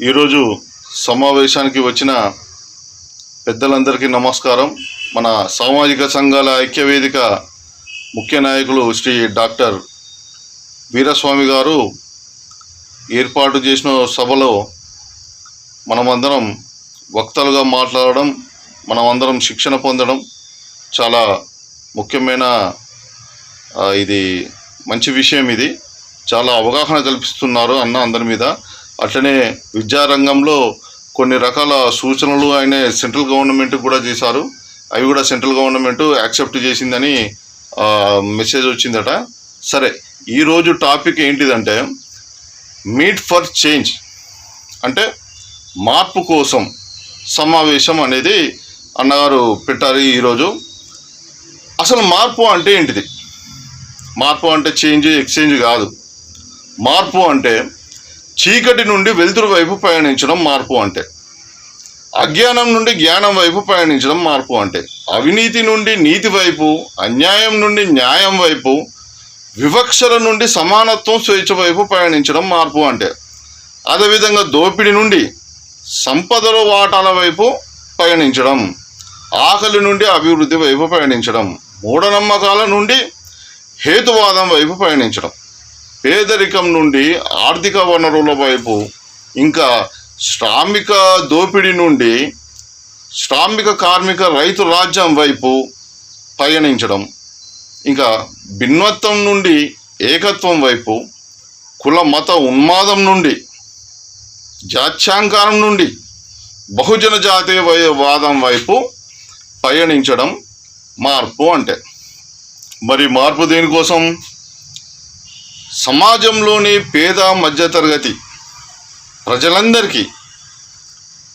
ఈరోజు సమావేశానికి వచ్చిన పెద్దలందరికీ నమస్కారం. మన సామాజిక సంఘాల ఐక్యవేదిక ముఖ్య నాయకులు శ్రీ డాక్టర్ వీరస్వామి గారు ఏర్పాటు చేసిన సభలో మనమందరం వక్తలుగా మాట్లాడడం మనమందరం శిక్షణ పొందడం చాలా ముఖ్యమైన ఇది మంచి విషయం ఇది. చాలా అవగాహన కల్పిస్తున్నారు అన్న అందరి మీద. అట్లనే విద్యారంగంలో కొన్ని రకాల సూచనలు ఆయన సెంట్రల్ గవర్నమెంట్ కూడా చేశారు. అవి కూడా సెంట్రల్ గవర్నమెంట్ యాక్సెప్ట్ చేసిందని మెసేజ్ వచ్చిందట. సరే ఈరోజు టాపిక్ ఏంటిదంటే మీట్ ఫర్ చేంజ్ అంటే మార్పు కోసం సమావేశం అనేది అన్నగారు పెట్టారు ఈరోజు అసలు మార్పు అంటే ఏంటిది? మార్పు అంటే చేంజ్ ఎక్స్చేంజ్ కాదు. మార్పు అంటే చీకటి నుండి వెలుతురు వైపు ప్రయాణించడం మార్పు అంటే. అజ్ఞానం నుండి జ్ఞానం వైపు ప్రయాణించడం మార్పు అంటే. అవినీతి నుండి నీతి వైపు అన్యాయం నుండి న్యాయం వైపు వివక్షల నుండి సమానత్వం స్వేచ్ఛ వైపు ప్రయాణించడం మార్పు అంటే. అదేవిధంగా దోపిడి నుండి సంపదల వాటాల వైపు పయనించడం ఆకలి నుండి అభివృద్ధి వైపు పయనించడం మూఢనమ్మకాల నుండి హేతువాదం వైపు పయనించడం పేదరికం నుండి ఆర్థిక వనరుల వైపు ఇంకా శ్రామిక దోపిడీ నుండి శ్రామిక కార్మిక రైతు రాజ్యం వైపు పయనించడం ఇంకా భిన్నత్వం నుండి ఏకత్వం వైపు కుల మత ఉన్మాదం నుండి జాత్యాంకారం నుండి బహుజన జాతీయ వై- వాదం వైపు పయనించడం మార్పు అంటే. మరి మార్పు దేనికోసం? సమాజంలోని పేద మధ్యతరగతి ప్రజలందరికీ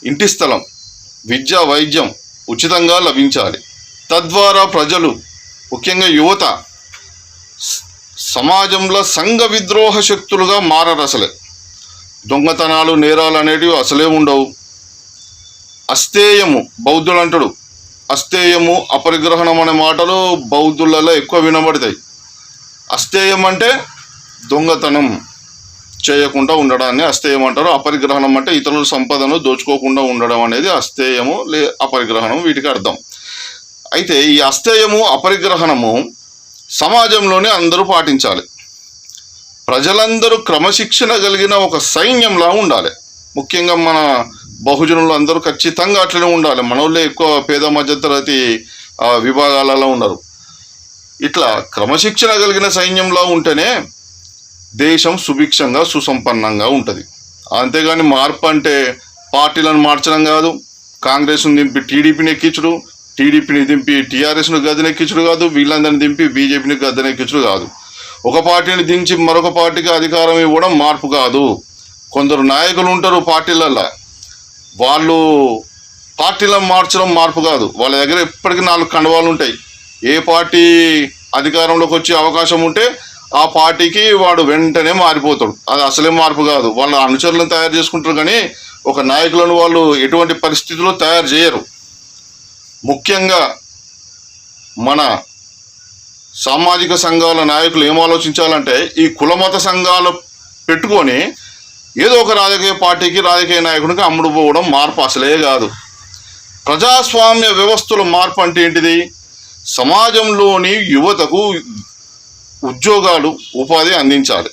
ఇంటి స్థలం విద్య వైద్యం ఉచితంగా లభించాలి. తద్వారా ప్రజలు ముఖ్యంగా యువత సమాజంలో సంఘ విద్రోహ శక్తులుగా మారరు అసలే. దొంగతనాలు నేరాలు అనేటివి అసలే ఉండవు. అస్థేయము బౌద్ధులు అంటాడు. అస్థేయము అపరిగ్రహణం అనే మాటలు బౌద్ధులలో ఎక్కువ వినబడతాయి. అస్థేయం అంటే దొంగతనం చేయకుండా ఉండడాన్ని అస్థేయం అంటారు. అపరిగ్రహణం అంటే ఇతరుల సంపదను దోచుకోకుండా ఉండడం అనేది అస్థేయము లే అపరిగ్రహణం వీటికి అర్థం. అయితే ఈ అస్థేయము అపరిగ్రహణము సమాజంలోనే అందరూ పాటించాలి. ప్రజలందరూ క్రమశిక్షణ కలిగిన ఒక సైన్యంలా ఉండాలి. ముఖ్యంగా మన బహుజనులు అందరూ ఖచ్చితంగా అట్లనే ఉండాలి. మనోళ్ళే ఎక్కువ పేద మధ్యతరగతి విభాగాలలో ఉన్నారు. ఇట్లా క్రమశిక్షణ కలిగిన సైన్యంలా ఉంటేనే దేశం సుభిక్షంగా సుసంపన్నంగా ఉంటుంది. అంతేగాని మార్పు అంటే పార్టీలను మార్చడం కాదు. కాంగ్రెస్ను దింపి టీడీపీని ఎక్కించుడు టీడీపీని దింపి టీఆర్ఎస్ను గద్దెనెక్కించుడు కాదు వీళ్ళందరిని దింపి బీజేపీని గద్దెనెక్కించుడు కాదు. ఒక పార్టీని దించి మరొక పార్టీకి అధికారం ఇవ్వడం మార్పు కాదు. కొందరు నాయకులు ఉంటారు పార్టీలల్లో. వాళ్ళు పార్టీలను మార్చడం మార్పు కాదు. వాళ్ళ దగ్గర ఎప్పటికీ నాలుగు కండవాలు ఉంటాయి ఏ పార్టీ అధికారంలోకి వచ్చే అవకాశం ఉంటే ఆ పార్టీకి వాడు వెంటనే మారిపోతాడు. అది అసలే మార్పు కాదు. వాళ్ళ అనుచరులను తయారు చేసుకుంటారు కానీ ఒక నాయకులను వాళ్ళు ఎటువంటి పరిస్థితుల్లో తయారు చేయరు. ముఖ్యంగా మన సామాజిక సంఘాల నాయకులు ఏం ఆలోచించాలంటే ఈ కులమత సంఘాలు పెట్టుకొని ఏదో ఒక రాజకీయ పార్టీకి రాజకీయ నాయకుడికి అమ్ముడు పోవడం మార్పు అసలే కాదు. ప్రజాస్వామ్య వ్యవస్థల మార్పు అంటే ఏంటిది? సమాజంలోని యువతకు ఉద్యోగాలు ఉపాధి అందించాలి.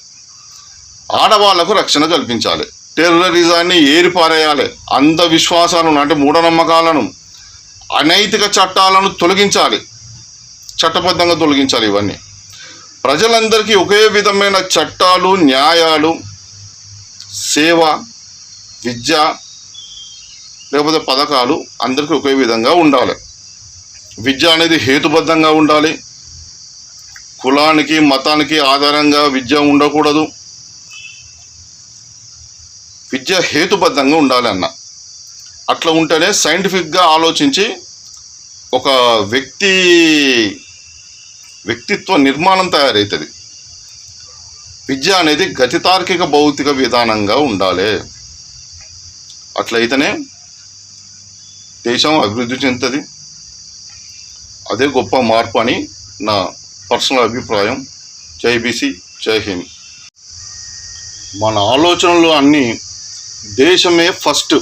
ఆడవాళ్ళకు రక్షణ కల్పించాలి. టెర్రరిజాన్ని ఏరిపారేయాలి. అంధవిశ్వాసాలను అంటే మూఢనమ్మకాలను అనైతిక చట్టాలను తొలగించాలి. చట్టబద్ధంగా తొలగించాలి ఇవన్నీ. ప్రజలందరికీ ఒకే విధమైన చట్టాలు న్యాయాలు సేవ విద్య లేకపోతే పథకాలు అందరికీ ఒకే విధంగా ఉండాలి. విద్య అనేది హేతుబద్ధంగా ఉండాలి. కులానికి మతానికి ఆధారంగా విద్య ఉండకూడదు. విద్య హేతుబద్ధంగా ఉండాలి అన్న అట్లా ఉంటేనే సైంటిఫిక్గా ఆలోచించి ఒక వ్యక్తి వ్యక్తిత్వ నిర్మాణం తయారవుతుంది విద్య అనేది గతితార్కిక భౌతిక విధానంగా ఉండాలి. అట్లయితేనే దేశం అభివృద్ధి చెందుతుంది. అదే గొప్ప మార్పు అని నా పర్సనల్ అభిప్రాయం. జై బీసీ జై హింద్. మన ఆలోచనలు అన్నీ దేశమే ఫస్ట్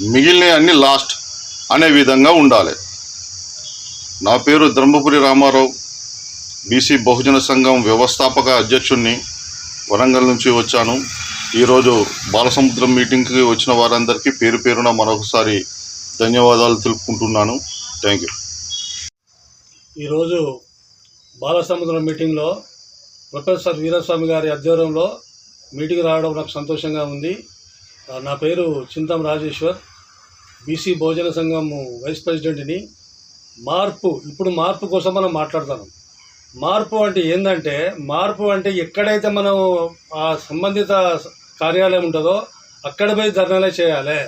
మిగిలిన అన్ని లాస్ట్ అనే విధంగా ఉండాలి. నా పేరు ధర్మపురి రామారావు. బీసీ బహుజన సంఘం వ్యవస్థాపక అధ్యక్షుడిని వరంగల్ నుంచి వచ్చాను. ఈరోజు బాలసముద్రం మీటింగ్కి వచ్చిన వారందరికీ పేరు పేరున మరొకసారి ధన్యవాదాలు తెలుపుకుంటున్నాను. Thank you. ఈరోజు బాలసముద్రం మీటింగ్లో ప్రొఫెసర్ వీరస్వామి గారి ఆధ్వర్యంలో మీటింగ్ రావడం నాకు సంతోషంగా ఉంది. నా పేరు చింతం రాజేశ్వర్. బీసీ భోజన సంఘం వైస్ ప్రెసిడెంట్ని మార్పు ఇప్పుడు మార్పు కోసం మనం మాట్లాడతాం. మార్పు అంటే ఏంటంటే మార్పు అంటే ఎక్కడైతే మనం ఆ సంబంధిత కార్యాలయం ఉంటుందో అక్కడ పోయి ధర్నాలే చేయాలి.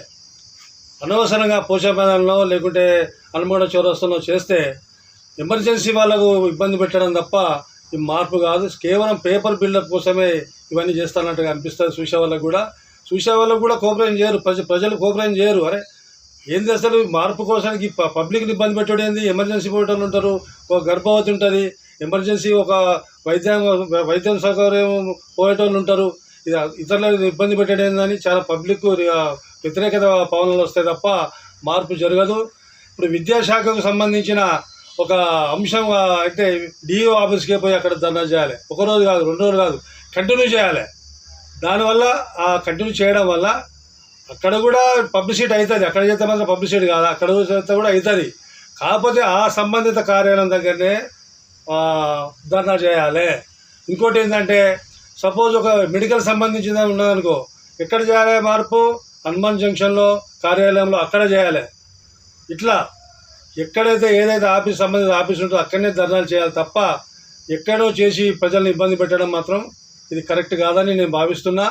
అనవసరంగా పోషాపేదనలో లేకుంటే అనుమోడ చౌరస్తలో చేస్తే ఎమర్జెన్సీ వాళ్ళకు ఇబ్బంది పెట్టడం తప్ప ఈ మార్పు కాదు. కేవలం పేపర్ బిల్డప్ కోసమే ఇవన్నీ చేస్తానట్టుగా అనిపిస్తుంది చూసే వాళ్ళకు కూడా. చూసే వాళ్ళకు కూడా కోఆపరేషన్ చేయరు. ప్రజ ప్రజలు కోఆపరేషన్ చేయరు. అరే ఏంది అసలు మార్పు కోసానికి పబ్లిక్ని ఇబ్బంది పెట్టడం ఏంది? ఎమర్జెన్సీ పోటర్లు ఉంటారు. ఒక గర్భవతి ఉంటుంది. ఎమర్జెన్సీ ఒక వైద్యం వైద్యం సౌకర్యం పోయేటోళ్ళు ఉంటారు. ఇది ఇతరులకు ఇబ్బంది పెట్టడం ఏందని చాలా పబ్లిక్ వ్యతిరేకత పవనాలు వస్తాయి తప్ప మార్పు జరగదు. ఇప్పుడు విద్యాశాఖకు సంబంధించిన ఒక అంశం అంటే అయితే డిఓ ఆఫీస్కే పోయి అక్కడ ధర్నా చేయాలి. ఒక రోజు కాదు రెండు రోజులు కాదు కంటిన్యూ చేయాలి. దానివల్ల ఆ కంటిన్యూ చేయడం వల్ల అక్కడ కూడా పబ్లిసిటీ అవుతుంది. అక్కడ చేస్తే మాత్రం పబ్లిసిటీ కాదు అక్కడ చేస్తే కూడా అవుతుంది. కాకపోతే ఆ సంబంధిత కార్యాలయం దగ్గరనే ధర్నా చేయాలి. ఇంకోటి ఏంటంటే సపోజ్ ఒక మెడికల్ సంబంధించిన ఉన్నదనుకో ఎక్కడ చేయాలి మార్పు? హనుమాన్ జంక్షన్లో కార్యాలయంలో అక్కడ చేయాలి. ఇట్లా ఎక్కడైతే ఏదైతే ఆఫీస్ సంబంధిత ఆఫీస్ ఉంటుందో అక్కడనే ధర్నాలు చేయాలి తప్ప ఎక్కడో చేసి ప్రజల్ని ఇబ్బంది పెట్టడం మాత్రం ఇది కరెక్ట్ కాదని నేను భావిస్తున్నా.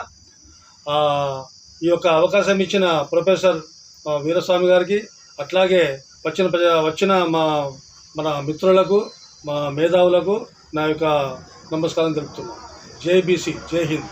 ఈ యొక్క అవకాశం ఇచ్చిన ప్రొఫెసర్ వీరస్వామి గారికి అట్లాగే వచ్చిన ప్రజ వచ్చిన మా మన మిత్రులకు మా మేధావులకు నా యొక్క నమస్కారం తెలుపుతున్నాను జై బీసీ జై హింద్.